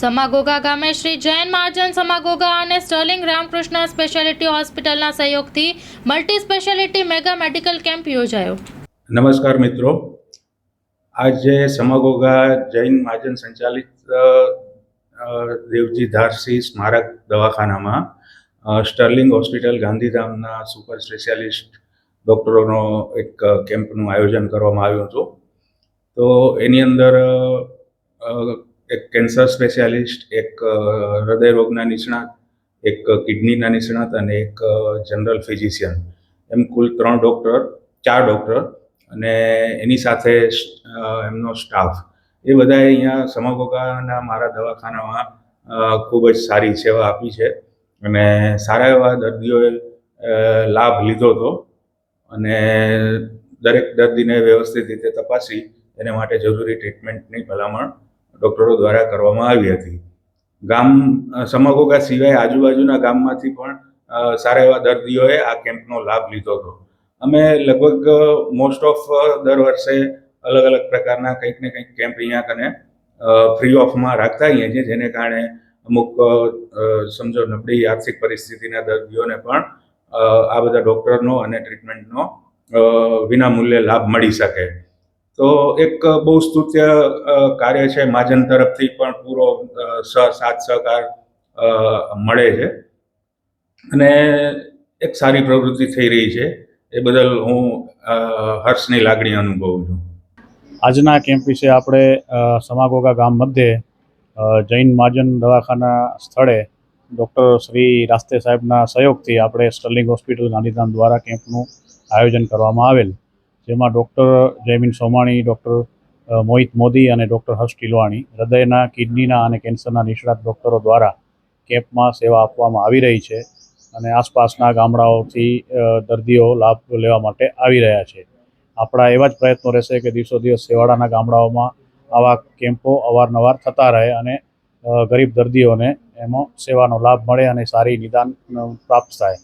સમાગોગા ગામે શ્રી જૈન મહાજન સમાગોગા અને Sterling Ramakrishna speciality હોસ્પિટલના સહયોગથી multi speciality mega medical camp યોજાયો. નમસ્કાર મિત્રો. આજે સમાગોગા જૈન મહાજન સંચાલિત દેવજી ધારસી સ્મારક દવાખાનામાં સ્ટર્લિંગ હોસ્પિટલ ગાંધીધામના સુપર સ્પેશિયાલિસ્ટ ડૉક્ટરોનો એક કેમ્પનું આયોજન કરવામાં આવ્યું હતું. તો એની અંદર એક કેન્સર સ્પેશિયાલિસ્ટ એક હૃદયરોગના રોગના નિષ્ણાત, એક કિડનીના નિષ્ણાત અને એક જનરલ ફિઝિશિયન એમ કુલ ત્રણ ડૉક્ટર ચાર ડૉક્ટર અને એની સાથે એમનો સ્ટાફ એ બધાએ અહીંયા સમગોગાના મારા દવાખાનામાં ખૂબ જ સારી સેવા આપી છે અને સારા એવા દર્દીઓએ લાભ લીધો હતો અને દરેક દર્દીને વ્યવસ્થિત રીતે તપાસી, એને માટે જરૂરી ટ્રીટમેન્ટની ભલામણ ડૉક્ટરો દ્વારા કરવામાં આવી હતી. ગામ સમગોગા સિવાય આજુબાજુના ગામમાંથી પણ સારા એવા દર્દીઓએ આ કેમ્પનો લાભ લીધો હતો. અમે લગભગ મોસ્ટ ઓફ દર વર્ષે અલગ અલગ પ્રકારના કંઈક ને કંઈક કેમ્પ અહીંયા કને ફ્રી ઓફમાં રાખતા હોઈએ છીએ, જેને કારણે અમુક સમજો નબળી આર્થિક પરિસ્થિતિના દર્દીઓને પણ આ બધા ડૉક્ટરનો અને ટ્રીટમેન્ટનો વિના વિનામૂલ્યે લાભ મળી શકે. તો એક બહુ સ્તુત્ય કાર્ય છે મહાજન તરફથી પણ પૂરો સાથ સહકાર મળે છે. અને એક સારી પ્રવૃત્તિ થઈ રહી છે. એ બદલ હું હર્ષની લાગણી અનુભવું છું. આજના કેમ્પ વિશે આપણે સમાગોગા ગામ મધ્યે જૈન મહાજન દવાખાના સ્થળે ડૉક્ટર શ્રી રાસ્તે સાહેબના સહયોગથી આપણે સ્ટર્લિંગ હોસ્પિટલ ગાંધીધામ દ્વારા કેમ્પનું આયોજન કરવામાં આવેલ. જેમાં ડૉક્ટર જયમીન સોમાણી, ડૉક્ટર મોહિત મોદી અને ડૉક્ટર હર્ષ ટીલવાણી હૃદયના, કિડનીના અને કેન્સરના નિષ્ણાત ડૉક્ટરો દ્વારા કેમ્પમાં સેવા આપવામાં આવી રહી છે અને આસપાસના ગામડાઓથી દર્દીઓ લાભ લેવા માટે આવી રહ્યા છે. આપણા એવા જ પ્રયત્નો રહેશે કે દિવસો દિવસ સેવાડાના ગામડાઓમાં આવા કેમ્પો અવારનવાર થતા રહે અને ગરીબ દર્દીઓને એમાં સેવાનો લાભ મળે અને સારી નિદાન પ્રાપ્ત થાય.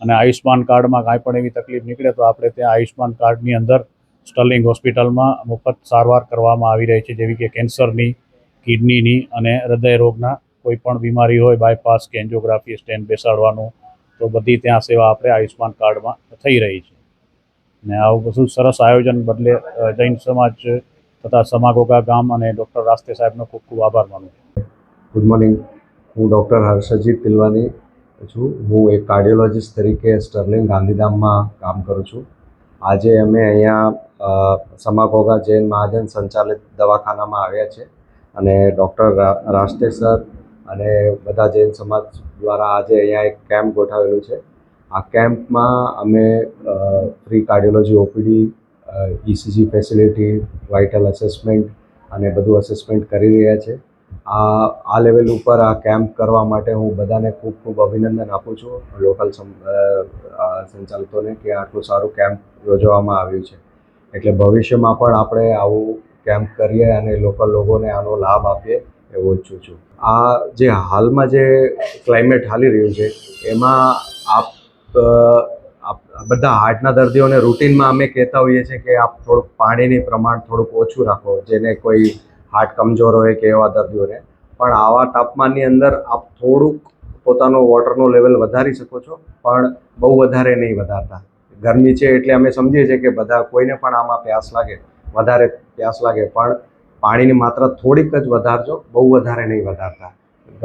અને આયુષ્માન કાર્ડમાં કાંઈ પણ એવી તકલીફ નીકળે તો આપણે ત્યાં આયુષ્માન કાર્ડની અંદર સ્ટર્લિંગ હોસ્પિટલમાં મફત સારવાર કરવામાં આવી રહી છે, જેવી કે કેન્સરની, કિડનીની અને હૃદય રોગના કોઈ પણ બીમારી હોય, બાયપાસ, કે એન્જિયોગ્રાફી સ્ટેન્ડ બેસાડવાનું, તો બધી ત્યાં સેવા આપણે આયુષ્માન કાર્ડમાં થઈ રહી છે. ને આવું બધું સરસ આયોજન બદલે જૈન સમાજ તથા સમાગોગા ગામ અને ડૉક્ટર રાસ્તે સાહેબનો ખૂબ ખૂબ આભાર માનું ગુડ મોર્નિંગ હું ડૉક્ટર હર્ષજીત તિલવાની છું. હું એક કાર્ડિયોલોજિસ્ટ તરીકે સ્ટર્લિંગ ગાંધીધામમાં કામ કરું છું. આજે અમે અહીંયા સમાગોગા જૈન મહાજન સંચાલિત દવાખાનામાં આવ્યા છે અને ડૉક્ટર રાષ્ટે સર અને બધા જૈન સમાજ દ્વારા આજે અહીંયા એક કેમ્પ ગોઠવેલું છે. આ કેમ્પમાં અમે free cardiology OPD ECG facility, vital assessment અને બધું અસેસમેન્ટ કરી રહ્યા છે. આ આ લેવલ ઉપર આ કેમ્પ કરવા માટે હું બધાને ખૂબ ખૂબ અભિનંદન આપું છું લોકલ સંચાલકોને કે આટલું સારું કેમ્પ યોજવામાં આવ્યું છે. એટલે ભવિષ્યમાં પણ આપણે આવું કેમ્પ કરીએ અને લોકલ લોકોને આનો લાભ આપીએ એવું ઈચ્છું છું. આ જે હાલમાં જે ક્લાઇમેટ હાલી રહ્યું છે, એમાં આપ બધા હાર્ટના દર્દીઓને રૂટીનમાં અમે કહેતા હોઈએ છીએ કે આપ થોડુંક પાણીની પ્રમાણ થોડુંક ઓછું રાખો, જેને કોઈ હાર્ટ કમજોર હોય કે એવા દર્દીઓને પણ આવા તાપમાનની અંદર આપ થોડુંક પોતાનો વોટરનો લેવલ વધારી શકો છો, પણ બહુ વધારે નહીં વધારતા. ગરમી છે એટલે અમે સમજીએ છીએ કે બધા કોઈને પણ આમાં પ્યાસ લાગે, વધારે પ્યાસ લાગે, પણ પાણીની માત્રા થોડીક જ વધારજો, બહુ વધારે નહીં વધારતા.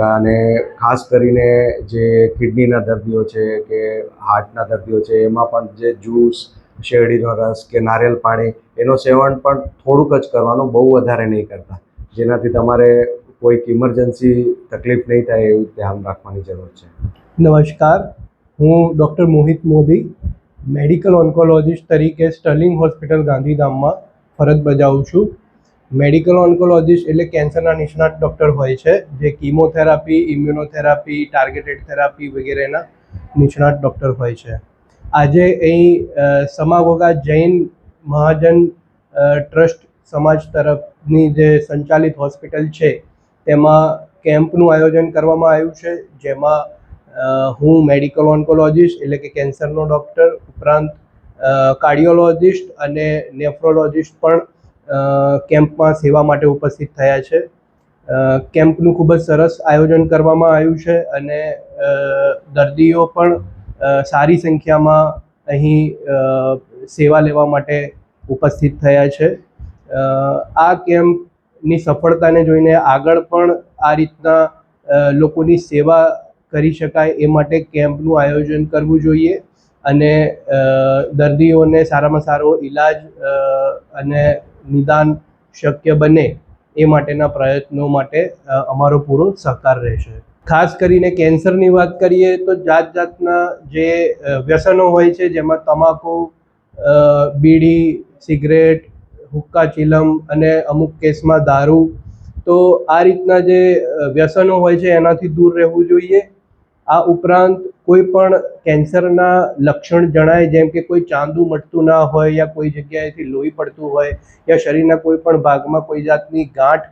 અને ખાસ કરીને જે કિડનીના દર્દીઓ છે કે હાર્ટના દર્દીઓ છે, એમાં પણ જે જ્યુસ શેરડીનો રસ કે નારિયેલ પાણી, એનું સેવન પણ થોડુંક જ કરવાનું, બહુ વધારે નહીં કરતા. જેનાથી તમારે કોઈક ઇમરજન્સી તકલીફ નહીં થાય એવું ધ્યાન રાખવાની જરૂર છે. નમસ્કાર. હું doctor Mohit Modi, medical oncologist તરીકે સ્ટર્લિંગ હોસ્પિટલ ગાંધીધામમાં ફરજ બજાવું છું. મેડિકલ ઓન્કોલોજિસ્ટ એટલે કેન્સરના નિષ્ણાત ડૉક્ટર હોય છે, જે કીમોથેરાપી, ઇમ્યુનોથેરાપી, ટાર્ગેટેડ થેરાપી વગેરેના નિષ્ણાત ડૉક્ટર હોય છે. આજે અહીં સમાગોગા જૈન મહાજન ટ્રસ્ટ સમાજ તરફની જે સંચાલિત હોસ્પિટલ છે, તેમાં કેમ્પનું આયોજન કરવામાં આવ્યું છે, જેમાં હું મેડિકલ ઓન્કોલોજિસ્ટ એટલે કે કેન્સરનો ડૉક્ટર, ઉપરાંત કાર્ડિયોલોજિસ્ટ અને નેફ્રોલોજિસ્ટ પણ કેમ્પમાં સેવા માટે ઉપસ્થિત થયા છે. કેમ્પનું ખૂબ જ સરસ આયોજન કરવામાં આવ્યું છે અને દર્દીઓ પણ સારી સંખ્યામાં અહીં સેવા લેવા માટે ઉપસ્થિત થયા છે. આ કેમ્પની સફળતાને જોઈને આગળ પણ આ રીતના લોકોની સેવા કરી શકાય એ માટે કેમ્પનું આયોજન કરવું જોઈએ અને દર્દીઓને સારામાં સારો ઈલાજ અને નિદાન શક્ય બને એ માટેના પ્રયત્નો માટે અમારો પૂરો સહકાર રહેશે. ખાસ કરીને કેન્સરની વાત કરીએ તો જાત જાતના જે વ્યસનો હોય છે, જેમાં તમાકુ બીડી, સિગરેટ, હુક્કા, ચીલમ અને અમુક કેસમાં દારૂ, તો આ રીતના જે વ્યસનો હોય છે એનાથી દૂર રહેવું જોઈએ. આ ઉપરાંત કોઈ પણ કેન્સરના લક્ષણ જણાય, જેમ કે કોઈ ચાંદુ મટતું ના હોય યા કોઈ જગ્યાએથી લોહી પડતું હોય, યા શરીરના કોઈ પણ ભાગમાં કોઈ જાતની ગાંઠ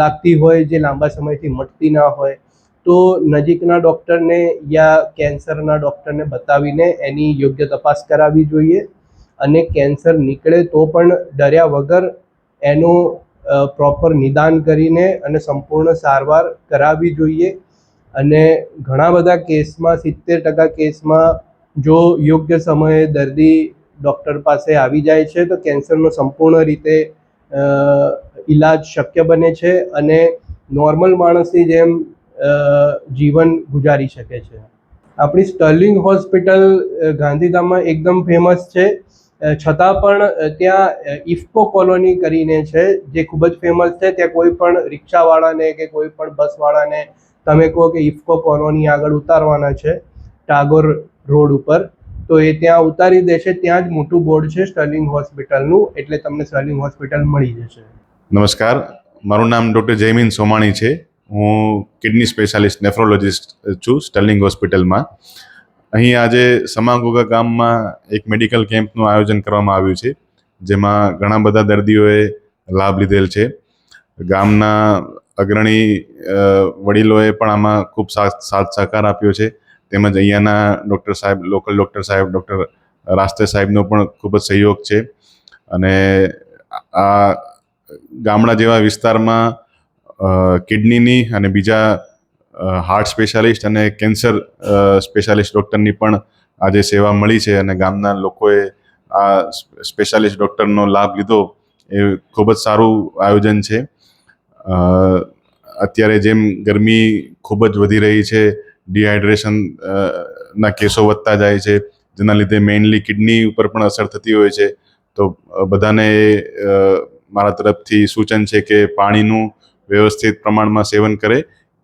લાગતી હોય, જે લાંબા સમયથી મટતી ના હોય, તો નજીકના ડૉક્ટરને યા કેન્સરના ડૉક્ટરને બતાવીને એની યોગ્ય તપાસ કરાવવી જોઈએ. અને કેન્સર નીકળે તો પણ ડર્યા વગર એનું પ્રોપર નિદાન કરીને અને સંપૂર્ણ સારવાર કરાવવી જોઈએ. અને ઘણા બધા કેસમાં, સિત્તેર ટકા કેસમાં જો યોગ્ય સમયે દર્દી ડૉક્ટર પાસે આવી જાય છે, તો કેન્સરનો સંપૂર્ણ રીતે ઈલાજ શક્ય બને છે અને નોર્મલ માણસની જેમ જીવન ગુજારી શકે છે. આપણી સ્ટર્લિંગ હોસ્પિટલ ગાંધીધામમાં એકદમ ફેમસ છે. છતાં પણ ત્યાં ઇફકો કોલોની કરીને છે, જે ખૂબ જ ફેમસ છે. ત્યાં કોઈ પણ રિક્ષાવાળાને કે કોઈ પણ બસવાળાને તમે કહો કે ઇફકો કોલોની આગળ ઉતારવાના છે, ટાગોર રોડ ઉપર. તો એ ત્યાં ઉતારી દેશે, ત્યાં જ મોટું બોર્ડ છે સ્ટર્લિંગ હોસ્પિટલનું, એટલે તમને સ્ટર્લિંગ હોસ્પિટલ મળી જશે. નમસ્કાર, મારું નામ ડૉક્ટર જયમીન સોમાણી છે. હું કિડની સ્પેશિયાલિસ્ટ, નેફ્રોલોજિસ્ટ છું સ્ટર્લિંગ હોસ્પિટલમાં. અહીં આજે સમાગોગા ગામમાં એક મેડિકલ કેમ્પનું આયોજન કરવામાં આવ્યું છે, જેમાં ઘણા બધા દર્દીઓએ લાભ લીધેલ છે. ગામના અગ્રણી વડીલોએ પણ આમાં ખૂબ સાથ સાથ સહકાર આપ્યો છે. તેમજ અહીંયાના ડૉક્ટર સાહેબ, લોકલ ડૉક્ટર સાહેબ, ડૉક્ટર રાસ્તે સાહેબનો પણ ખૂબ જ સહયોગ છે. અને આ ગામડા જેવા વિસ્તારમાં કિડનીની અને બીજા હાર્ટ સ્પેશિયાલિસ્ટ અને કેન્સર સ્પેશિયાલિસ્ટ ડૉક્ટરની પણ આજે સેવા મળી છે અને ગામના લોકોએ આ સ્પેશિયાલિસ્ટ ડૉક્ટરનો લાભ લીધો એ ખૂબ જ સારું આયોજન છે. અત્યારે જેમ ગરમી ખૂબ જ વધી રહી છે ડિહાઇડ્રેશન ના કેસો વધતા જાય છે, જેના લીધે મેઇનલી કિડની ઉપર પણ અસર થતી હોય છે. તો બધાને મારા તરફથી સૂચન છે કે પાણીનું વ્યવસ્થિત પ્રમાણમાં સેવન કરે,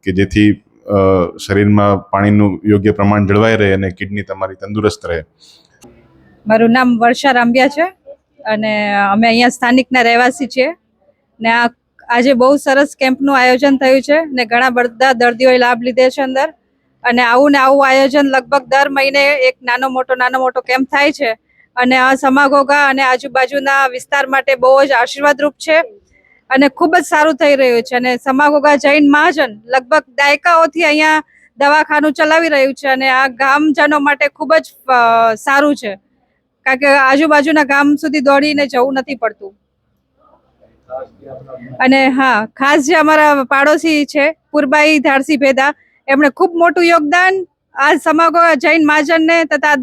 કે જેથી શરીરમાં પાણીનું યોગ્ય પ્રમાણ જળવાઈ રહે અને કિડની તમારી તંદુરસ્ત રહે. મારું નામ વર્ષા રાંભિયા છે અને અમે અહીંયા સ્થાનિકના રહેવાસી છીએ. ને આ, આજે બહુ સરસ કેમ્પનું આયોજન થયું છે ને ઘણા બધા દર્દીઓએ લાભ લીધે છે અંદર. અને આવું ને આવું આયોજન લગભગ દર મહિને એક નાનો મોટો નાનો મોટો કેમ્પ થાય છે. અને આ સમાગોગા અને આજુબાજુના વિસ્તાર માટે બહુ જ આશીર્વાદરૂપ છે. અને ખૂબ જ સારું થઈ રહ્યું છે. અને સમાગોગા જૈન મહાજન લગભગ દાયકાઓથી અહીંયા દવાખાનું ચલાવી રહ્યું છે અને આ ગામજનો માટે ખૂબ જ સારું છે. કારણ કે આજુબાજુના ગામ સુધી દોડીને જવું નથી પડતું. અને હા, ખાસ જે અમારા પાડોશી છે, પુરબાઈ ધારસી ભેદા એમણે ખૂબ મોટું યોગદાન આ સમગ્ર જૈન મહાજનને તથા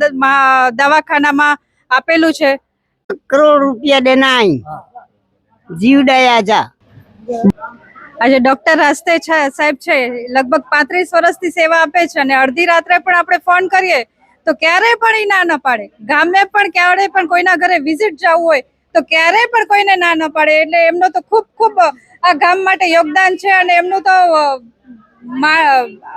દવાખાનામાં આપેલું છે. કરોડ રૂપિયા દેનાઈ. જીવડાયા જા. આજે ડોક્ટર રાસ્તે છે સાહેબ છે લગભગ પાંત્રીસ વર્ષથી સેવા આપે છે અને અડધી રાત્રે પણ આપણે ફોન કરીએ તો ક્યારેય પણ એ ના ન પાડે. ગામે પણ ક્યારેય પણ કોઈના ઘરે વિઝિટ જવું હોય તો ક્યારેય પણ કોઈને ના ન પાડે. એટલે એમનો તો ખૂબ ખૂબ આ ગામ માટે યોગદાન છે અને એમનું તો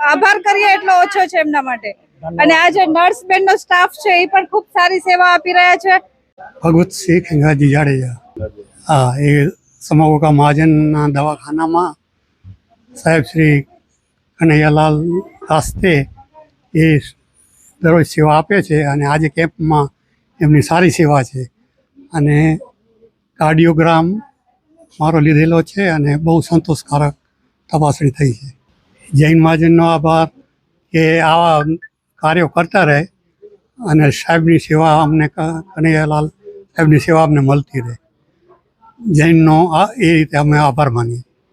આભાર કરીએ એટલો ઓછો છે એમના માટે. અને આ જે નર્સ બેનનો સ્ટાફ છે, એ પણ ખૂબ સારી સેવા આપી રહ્યા છે. ભગવતસિંહ ખેંગાજી જાડેજા. હા, એ સમગોકા મહાજનના દવાખાનામાં સાહેબ શ્રી કનૈયાલાલ રાસ્તે એ દરરોજ સેવા આપે છે અને આજે કેમ્પમાં એમની સારી સેવા છે. અને કાર્ડિયોગ્રામ મારો લીધેલો છે અને બહુ સંતોષકારક તપાસણી થઈ છે. જૈન મહાજનનો આભાર કે આવા કાર્યો કરતા રહે અને સાહેબની સેવા અમને કનૈયાલાલ સાહેબની સેવા અમને મળતી રહે. જૈનનો આ, એ રીતે અમે આભાર માનીએ